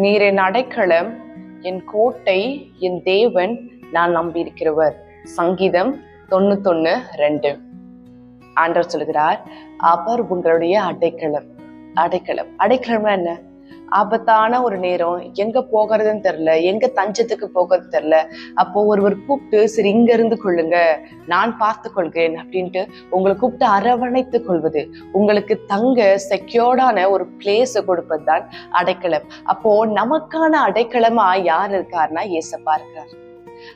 நீர் என் அடைக்கலம் என் கோட்டை என் தேவன் நான் நம்பியிருக்கிறவர். சங்கீதம் தொண்ணூத்தொன்னு ரெண்டு. ஆண்டவர் சொல்கிறார் அவர் உங்களுடைய அடைக்கலம். அடைக்கலம். அடைக்கலம்னா என்ன? ஆபத்தான ஒரு நேரம். எங்க போகிறதுன்னு தெரியல. எங்க தஞ்சத்துக்கு போகிறது தெரியல. அப்போ ஒருவர் கூப்பிட்டு சரி இங்க இருந்து கொள்ளுங்க. நான் பார்த்து கொள்கிறேன் அப்படின்ட்டு உங்களை கூப்பிட்டு அரவணைத்து கொள்வது. உங்களுக்கு தங்க செக்யூர்டான ஒரு பிளேஸ் கொடுப்பது தான் அடைக்கலம். அப்போ நமக்கான அடைக்கலமா யார் இருக்காருன்னா ஏசப்பா இருக்கிறார்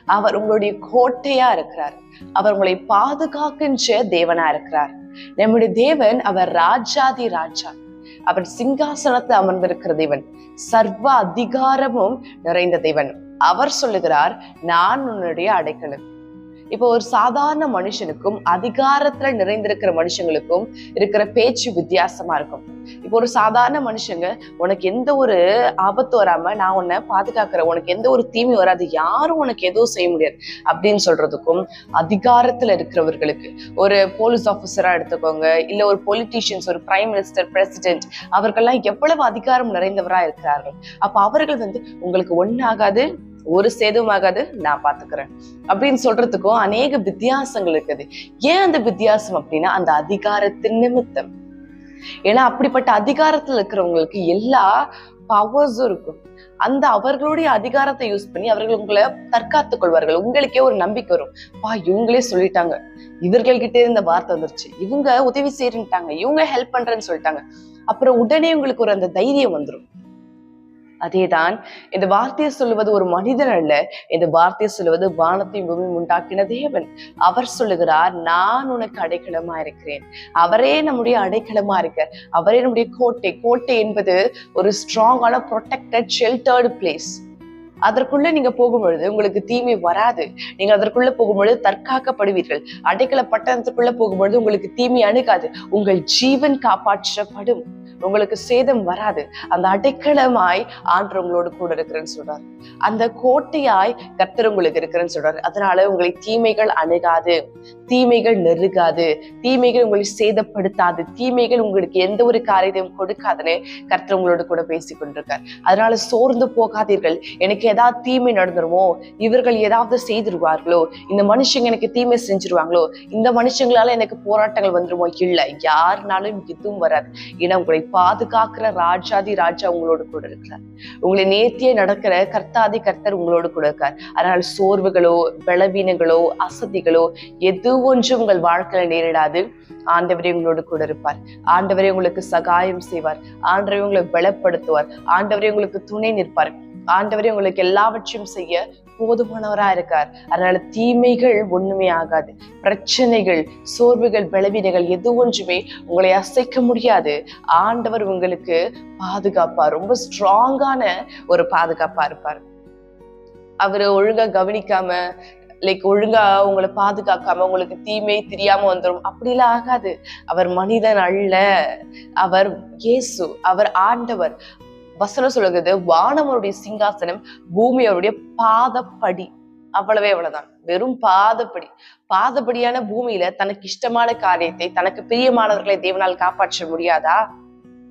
அவர் உங்களுடைய கோட்டையா இருக்கிறார். அவர் உங்களை பாதுகாக்கின்ற தேவனா இருக்கிறார். நம்முடைய தேவன் அவர் ராஜாதி ராஜா. அவர் சிங்காசனத்தை அமர்ந்திருக்கிற தேவன். சர்வ அதிகாரமும் நிறைந்த தேவன். அவர் சொல்லுகிறார் நான் உன்னுடைய அடைக்கலம். இப்போ ஒரு சாதாரண மனுஷனுக்கும் அதிகாரத்துல நிறைந்திருக்கிற மனுஷங்களுக்கும் இருக்கிற பேச்சு வித்தியாசமா இருக்கும். இப்போ ஒரு சாதாரண மனுஷங்க உனக்கு எந்த ஒரு ஆபத்து வராம நான் உன்னை பாதுகாக்கிறேன். உனக்கு எந்த ஒரு தீமை வராது. யாரும் உனக்கு எதுவும் செய்ய முடியாது. அப்படின்னு சொல்றதுக்கும் அதிகாரத்துல இருக்கிறவர்களுக்கு ஒரு போலீஸ் ஆஃபீஸரா எடுத்துக்கோங்க இல்ல ஒரு பொலிட்டீஷியன்ஸ் ஒரு பிரைம் மினிஸ்டர் பிரசிடென்ட் அவர்கள்லாம் எவ்வளவு அதிகாரம் நிறைந்தவரா இருக்கிறார்கள். அப்ப அவர்கள் வந்து உங்களுக்கு ஒன்னாகாது ஒரு சேதும் ஆகாது நான் பாத்துக்கிறேன். அப்படின்னு சொல்றதுக்கும் அநேக வித்தியாசங்கள் இருக்குது. ஏன் அந்த வித்தியாசம் அப்படின்னா அந்த அதிகாரத்தின் நிமித்தம். ஏன்னா அப்படிப்பட்ட அதிகாரத்துல இருக்கிறவங்களுக்கு எல்லா பவர்ஸும் இருக்கும். அந்த அவர்களுடைய அதிகாரத்தை யூஸ் பண்ணி அவர்கள் உங்களை தற்காத்துக் கொள்வார்கள். உங்களுக்கே ஒரு நம்பிக்கை வரும். பா இவங்களே சொல்லிட்டாங்க. இவர்கள்கிட்டே இந்த வார்த்தை வந்துருச்சு. இவங்க உதவி செய்யறேன்ட்டாங்க இவங்க ஹெல்ப் பண்றேன்னு சொல்லிட்டாங்க. அப்புறம் உடனே உங்களுக்கு ஒரு அந்த தைரியம் வந்துடும் அதேதான் இந்த வார்த்தையை சொல்லுவது ஒரு மனிதன் அல்ல இந்த வார்த்தையை சொல்லுவது வானத்தையும் பூமி உண்டாக்கின தேவன். அவர் சொல்லுகிறார் நான் உனக்கு அடைக்கலமா இருக்கிறேன். அவரே நம்முடைய அடைக்கலமா இருக்க அவரே நம்முடைய கோட்டை. கோட்டை என்பது ஒரு ஸ்ட்ராங்கான ப்ரொடெக்டட் ஷெல்டர்டு பிளேஸ் அதற்குள்ள நீங்க போகும்பொழுது உங்களுக்கு தீமை வராது. நீங்க அதற்குள்ள போகும்பொழுது தற்காக்கப்படுவீர்கள். அடைக்கல பட்டணத்துக்குள்ள போகும்பொழுது உங்களுக்கு தீமை அணுகாது. உங்கள் ஜீவன் காப்பாற்றப்படும். உங்களுக்கு சேதம் வராது. அந்த அடைக்கலமாய் ஆண்டு உங்களோடு கூட இருக்கிறேன்னு சொல்றாரு. அந்த கோட்டையாய் கர்த்தர் உங்களுக்கு இருக்கிறேன்னு சொல்றாரு. அதனால உங்களை தீமைகள் அணுகாது. தீமைகள் நெருகாது. தீமைகள் உங்களை சேதப்படுத்தாது. தீமைகள் உங்களுக்கு எந்த ஒரு காரியத்தையும் கொடுக்காதுன்னு கர்த்தர் உங்களோட கூட பேசி கொண்டிருக்கார். அதனால சோர்ந்து போகாதீர்கள். எனக்கு ஏதாவது தீமை நடந்துருமோ இவர்கள் ஏதாவது செய்திருவார்களோ இந்த மனுஷங்க எனக்கு தீமை செஞ்சிருவாங்களோ இந்த மனுஷங்களால எனக்கு போராட்டங்கள் வந்துருமோ இல்லை யாருனாலும் எதுவும் வராது. ஏன்னா உங்களை பாதுகாக்கிற ராஜாதி ராஜா உங்களோட கூட இருக்கிறார். உங்களை நேர்த்தியே நடக்கிற கர்த்தாதி கர்த்தர் உங்களோட கூட இருக்கார். அதனால சோர்வுகளோ பலவீனங்களோ அசதிகளோ எது ஒன்றும் உங்கள் வாழ்க்கையில நேரிடாது. ஆண்டவரே உங்களோட கூட இருப்பார். ஆண்டவரே உங்களுக்கு சகாயம் செய்வார். ஆண்டவரே உங்களை பலப்படுத்துவார். ஆண்டவரே உங்களுக்கு துணை நிற்பார். ஆண்டவரே உங்களுக்கு எல்லாவற்றையும் செய்ய போதுமானவரா இருக்கார். அதனால தீமைகள் ஒண்ணுமே ஆகாது. பிரச்சனைகள் சோர்வுகள் பலவீனங்கள் எது ஒன்றுமே உங்களை அசைக்க முடியாது. ஆண்டவர் உங்களுக்கு பாதுகாப்பா ரொம்ப ஸ்ட்ராங்கான ஒரு பாதுகாப்பா இருப்பார். அவரு ஒழுங்கா கவனிக்காம லைக் ஒழுங்கா உங்களை பாதுகாக்காம உங்களுக்கு தீமை தெரியாம வந்துடும் அப்படிலாம் ஆகாது. அவர் மனிதன் அல்ல. அவர் இயேசு அவர் ஆண்டவர். வசனம் சொல்லுகிறது வானவருடைய சிங்காசனம் பூமி அவருடைய பாதப்படி. அவ்வளவே அவ்வளவுதான். வெறும் பாதப்படி. பாதப்படியான பூமியில தனக்கு இஷ்டமான காரியத்தை தனக்கு பிரியமானவர்களை தேவனால் காப்பாற்ற முடியாதா?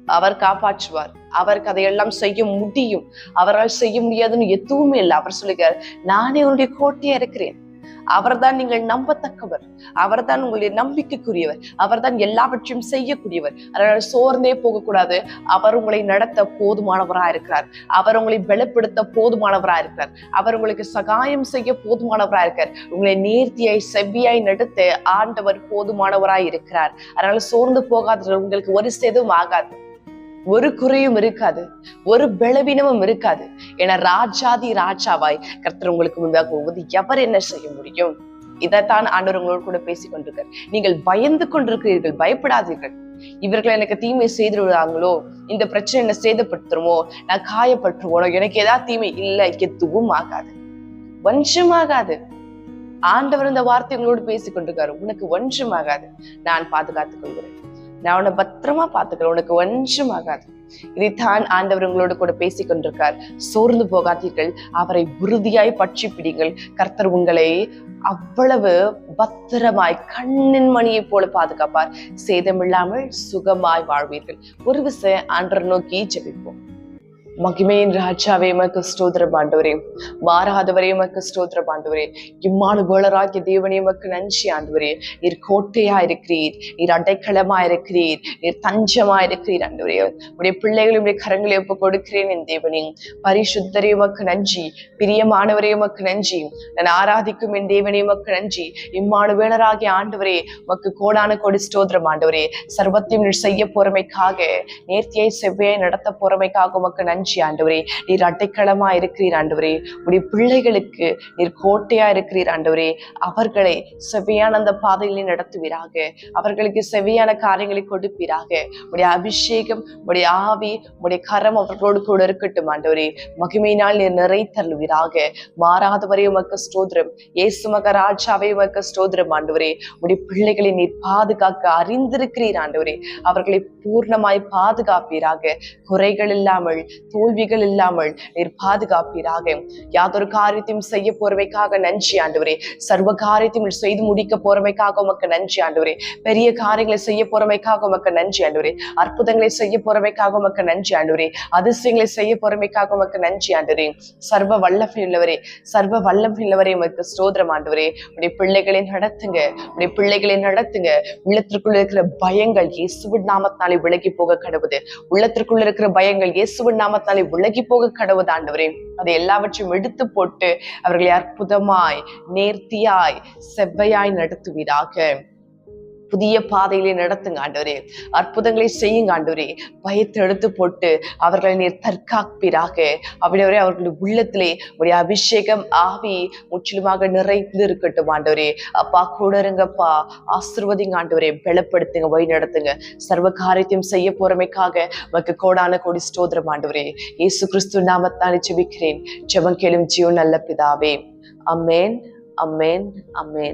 அவர் காப்பாற்றுவார். அவருக்கு அதையெல்லாம் செய்ய முடியும். அவரால் செய்ய முடியாதுன்னு எதுவுமே இல்லை. அவர் சொல்லுகிறார் நானே உன்னுடைய கோட்டையா இருக்கிறேன். அவர்தான் நீங்கள் நம்பத்தக்கவர். அவர்தான் உங்களுடைய நம்பிக்கைக்குரியவர். அவர்தான் எல்லாவற்றையும் செய்யக்கூடியவர். அதனால சோர்ந்தே போகக்கூடாது. அவர் உங்களை நடத்த போதுமானவரா இருக்கிறார். அவர் உங்களை பலப்படுத்த போதுமானவரா இருக்கிறார். அவர் உங்களுக்கு சகாயம் செய்ய போதுமானவரா இருக்கார். உங்களை நேர்த்தியாய் செவ்வியாய் நடத்த ஆண்டவர் போதுமானவராய் இருக்கிறார். அதனால சோர்ந்து போகாத உங்களுக்கு ஒரு சேதும் ஆகாது. ஒரு குறையும் இருக்காது ஒரு பலவீனமும் இருக்காது. என ராஜாதி ராஜாவாய் கர்த்தர் உங்களுக்கு முன்பாக போவது எவர் என்ன செய்ய முடியும்? இதைத்தான் ஆண்டவர் உங்களோடு கூட பேசிக் கொண்டிருக்கார். நீங்கள் பயந்து கொண்டிருக்கிறீர்கள் பயப்படாதீர்கள். இவர்கள் எனக்கு தீமை செய்துடுவாங்களோ இந்த பிரச்சனை என்ன சேதப்படுத்துருமோ நான் காயப்பட்டுருவோனோ எனக்கு ஏதாவது தீமை இல்லை எதுவும் ஆகாது. வஞ்சமாகாது ஆண்டவர் இந்த வார்த்தை உங்களோடு பேசிக் கொண்டிருக்காரு. உனக்கு ஒன்றும் ஆகாது. நான் பாதுகாத்துக் கொள்கிறேன். நான் உன்னை பத்திரமா பார்த்துக்கிறேன். உனக்கு ஒன்றும் ஆகாது இதைத்தான் ஆண்டவர் உங்களோடு கூட பேசிக் கொண்டிருக்கார். சோர்ந்து போகாதீர்கள். அவரை உறுதியாய் பற்றி பிடிங்கள் கர்த்தர் உங்களை அவ்வளவு பத்திரமாய் கண்ணின் மணியை போல பாதுகாப்பார். சேதமில்லாமல் சுகமாய் வாழ்வீர்கள். ஒரு விசை ஆண்டர் நோக்கி ஜெபிப்போம். மகிமையின் ராஜாவே மக்கு ஸ்தோத்திர பாண்டவரே மாறாதவரே மக்கு ஸ்தோத்திர பாண்டவரே இம்மானு வேளராகிய தேவனே மக்கு நன்றி ஆண்டவரே. நீர் கோட்டையா இருக்கிறீர் நீர் அடைக்கலமா இருக்கிறீர் நீர் தஞ்சமா இருக்கிறீர் ஆண்டவரே உடைய பிள்ளைகளுடைய கரங்களை ஒப்பு கொடுக்கிறேன் என் தேவனே. பரிசுத்தரே மக்கு நன்றி பிரியமானவரே மக்கு நன்றி. நான் ஆராதிக்கும் என் தேவனே மக்கு நன்றி. இம்மானு வேளராகிய ஆண்டவரே மக்கு கோடான கொடி ஸ்தோத்திரம் ஆண்டவரே. சர்வத்தையும் நீர் செய்ய போறமைக்காக நேர்த்தியை செவ்வையை நடத்த போறமைக்காக உமக்கு நன்றி நன்றி ஆண்டவரே. நீர் அட்டைக்களமா இருக்கிறீர் ஆண்டவரே. உடைய பிள்ளைகளுக்கு நீர் கோட்டையா இருக்கிறீர் ஆண்டவரே. அவர்களை செவ்வையான அந்த பாதையிலே நடத்துவீராக. அவர்களுக்கு செவ்வையான காரியங்களை கொடுப்பீராக. உடைய அபிஷேகம் உடைய ஆவி உடைய கரம் அவர்களோடு கூட இருக்கட்டும் ஆண்டவரே. மகிமையினால் நீர் நிறை தள்ளுவீராக மாறாதவரே உமக்கு ஸ்தோத்திரம். இயேசு மகராஜாவே உமக்கு ஸ்தோத்திரம் ஆண்டவரே. உடைய பிள்ளைகளை நீர் பாதுகாக்க அறிந்திருக்கிறீர் ஆண்டவரே. அவர்களை பூர்ணமாய் பாதுகாப்பீராக. குறைகள் இல்லாமல் தோல்விகள் இல்லாமல் நீர் பாதுகாப்பீராக. யாதொரு காரியத்தையும் செய்ய போறவைக்காக நன்றி ஆண்டவரே. சர்வ காரியத்தையும் செய்து முடிக்க போறவைக்காக உமக்கு நன்றி ஆண்டவரே. பெரிய காரியங்களை செய்ய போறவைக்காக உமக்கு நன்றி ஆண்டவரே. அற்புதங்களை செய்ய போறவைக்காக உமக்கு நன்றி ஆண்டவரே. அதிசயங்களை செய்ய போறவைக்காக உமக்கு நன்றி ஆண்டவரே. சர்வ வல்லமை உள்ளவரே சர்வ வல்லமை உள்ளவரே உமக்கு ஸ்தோத்திரம் ஆண்டவரே. உடைய பிள்ளைகளை நடத்துங்க உடைய பிள்ளைகளை நடத்துங்க. உள்ளத்திற்குள்ள இருக்கிற பயங்கள் இயேசுவின் நாமத்தாலே விலகி போக கடவுது. உள்ளத்திற்குள்ள இருக்கிற பயங்கள் இயேசுவின் பாவத்தாலே விலகி போக கடவுள் ஆண்டவரே. அதை எல்லாவற்றையும் எடுத்து போட்டு அவர்களை அற்புதமாய் நேர்த்தியாய் செவ்வையாய் நடத்துவீராக. புதிய பாதையிலே நடத்துங்க ஆண்டவரே. அற்புதங்களை செய்யுங்க ஆண்டவரே. பயத்தை எடுத்து போட்டு அவர்களை நீர் தற்காப்பீராக. அப்படியே அவர்களுடைய உள்ளத்திலே உடைய அபிஷேகம் ஆவி முற்றிலுமாக நிறைந்து இருக்கட்டும் ஆண்டவரே. அப்பா கூட இருங்கப்பா. ஆசிர்வதிங்க ஆண்டவரே. பலப்படுத்துங்க வழி நடத்துங்க. சர்வ காரியத்தையும் செய்ய போறமைக்காக உமக்கு கோடான கோடி ஸ்தோத்திரம் ஆண்டவரே. இயேசு கிறிஸ்து நாமத்தாலே ஜெபிக்கிறேன். ஜெபம் கேளும் ஜீவன் நல்ல பிதாவே. Amen amen amen.